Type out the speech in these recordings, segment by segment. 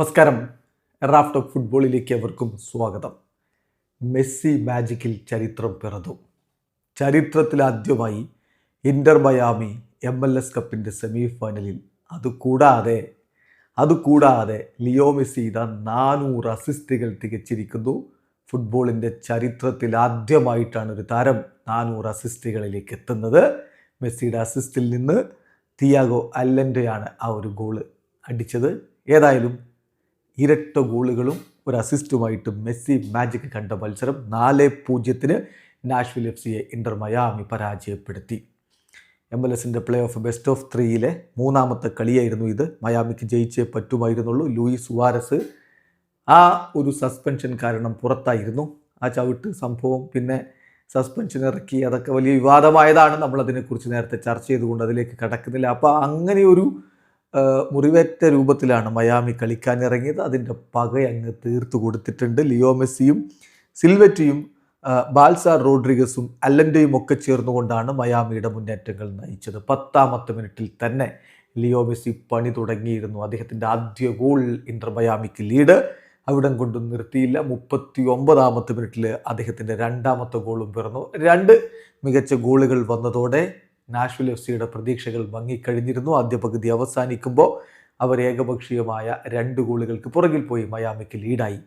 നമസ്കാരം. Raft of ഫുട്ബോളിലേക്ക് അവർക്കും സ്വാഗതം. മെസ്സി മാജിക്കിൽ ചരിത്രം പിറന്നു. ചരിത്രത്തിലാദ്യമായി Inter Miami M L S കപ്പിന്റെ സെമി ഫൈനലിൽ അതുകൂടാതെ അതുകൂടാതെ ലിയോ മെസ്സി ഇതാ നാനൂറ് അസിസ്റ്റുകൾ തികച്ചിരിക്കുന്നു. ഫുട്ബോളിന്റെ ചരിത്രത്തിൽ ആദ്യമായിട്ടാണ് ഒരു താരം നാനൂറ് അസിസ്റ്റുകളിലേക്ക് എത്തുന്നത്. മെസ്സിയുടെ അസിസ്റ്റിൽ നിന്ന് തിയാഗോ അല്ലന്റെയാണ് ആ ഒരു ഗോൾ അടിച്ചത്. ഏതായാലും ഇരട്ട ഗോളുകളും ഒരു അസിസ്റ്റുമായിട്ട് മെസ്സി മാജിക് കണ്ട മത്സരം നാല് പൂജ്യത്തിന് നാഷ്വിൽ എഫ് സിയെ ഇന്റർ മയാമി പരാജയപ്പെടുത്തി. എം എൽ എസിന്റെ പ്ലേ ഓഫ് ബെസ്റ്റ് ഓഫ് ത്രീയിലെ മൂന്നാമത്തെ കളിയായിരുന്നു ഇത്. മയാമിക്ക് ജയിച്ചേ പറ്റുമായിരുന്നുള്ളൂ. ലൂയിസ് സുവാരസ് ആ ഒരു സസ്പെൻഷൻ കാരണം പുറത്തായിരുന്നു. ആ ചവിട്ട് സംഭവം പിന്നെ സസ്പെൻഷൻ ഇറക്കി. അതൊക്കെ വലിയ വിവാദമായതാണ്. നമ്മളതിനെക്കുറിച്ച് നേരത്തെ ചർച്ച ചെയ്തുകൊണ്ട് അതിലേക്ക് കടക്കുന്നില്ല. അപ്പോൾ അങ്ങനെയൊരു മുറിവേറ്റ രൂപത്തിലാണ് മയാമി കളിക്കാനിറങ്ങിയത്. അതിന്റെ പക അങ്ങ് തീർത്തു കൊടുത്തിട്ടുണ്ട്. ലിയോ മെസ്സിയും സിൽവറ്റിയും ബാൽസാർ റോഡ്രിഗസും അല്ലന്റെയും ഒക്കെ ചേർന്നുകൊണ്ടാണ് മയാമിയുടെ മുന്നേറ്റങ്ങൾ നയിച്ചത്. പത്താമത്തെ മിനിറ്റിൽ തന്നെ ലിയോ മെസ്സി പണി തുടങ്ങിയിരുന്നു. അദ്ദേഹത്തിന്റെ ആദ്യ ഗോൾ ഇന്റർ മയാമിക്ക് ലീഡ്. അവിടം കൊണ്ടും നിർത്തിയില്ല. മുപ്പത്തി ഒമ്പതാമത്തെ മിനിറ്റിൽ അദ്ദേഹത്തിന്റെ രണ്ടാമത്തെ ഗോളും പിറന്നു. രണ്ട് മികച്ച ഗോളുകൾ വന്നതോടെ നാഷ്വിൽ എഫ് സിയുടെ പ്രതീക്ഷകൾ മങ്ങിക്കഴിഞ്ഞിരുന്നു ആദ്യ പകുതി അവസാനിക്കുമ്പോൾ അവർ ഏകപക്ഷീയമായ രണ്ട് ഗോളുകൾക്ക് പുറകിൽ പോയി മയാമിക്ക് ലീഡായി.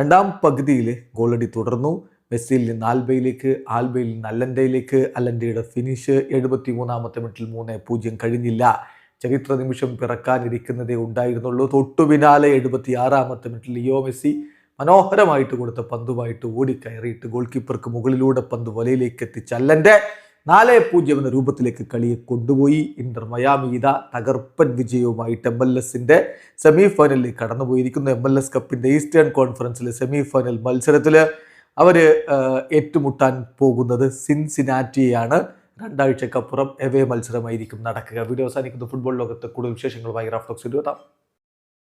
രണ്ടാം പകുതിയിൽ ഗോളടി തുടർന്നു. മെസ്സിയിൽ നിന്ന് ആൽബയിലേക്ക് ആൽബയിൽ നിന്ന് അല്ലന്റെയിലേക്ക് അല്ലന്റെയുടെ ഫിനിഷ് എഴുപത്തി മൂന്നാമത്തെ മിനിറ്റിൽ മൂന്ന് പൂജ്യം കഴിഞ്ഞില്ല. ചരിത്ര നിമിഷം പിറക്കാനിരിക്കുന്നതേ ഉണ്ടായിരുന്നുള്ളൂ. തൊട്ടു പിന്നാലെ എഴുപത്തി ആറാമത്തെ മിനിറ്റിൽ ലിയോ മെസ്സി മനോഹരമായിട്ട് കൊടുത്ത പന്തുമായിട്ട് ഓടിക്കയറിയിട്ട് ഗോൾ കീപ്പർക്ക് മുകളിലൂടെ പന്ത് വലയിലേക്ക് എത്തിച്ച് അല്ലന്റെ നാല് പൂജ്യം എന്ന രൂപത്തിലേക്ക് കളിയെ കൊണ്ടുപോയി. ഇന്റർ മയാമി ഇത തകർപ്പൻ വിജയവുമായിട്ട് എം എൽ എസിന്റെ സെമി ഫൈനലിൽ കടന്നുപോയിരിക്കുന്നു. എം എൽ എസ് കപ്പിന്റെ ഈസ്റ്റേൺ കോൺഫറൻസിലെ സെമി ഫൈനൽ മത്സരത്തിൽ അവർ ഏറ്റുമുട്ടാൻ പോകുന്നത് സിൻസിനാറ്റിയാണ് രണ്ടാഴ്ചക്കപ്പുറം എവേ മത്സരമായിരിക്കും നടക്കുക. വീഡിയോ അവസാനിക്കുന്ന. ഫുട്ബോൾ ലോകത്ത് കൂടുതൽ വിശേഷങ്ങളുമായി റഫ്ലോക്സ് ഇരുപതാം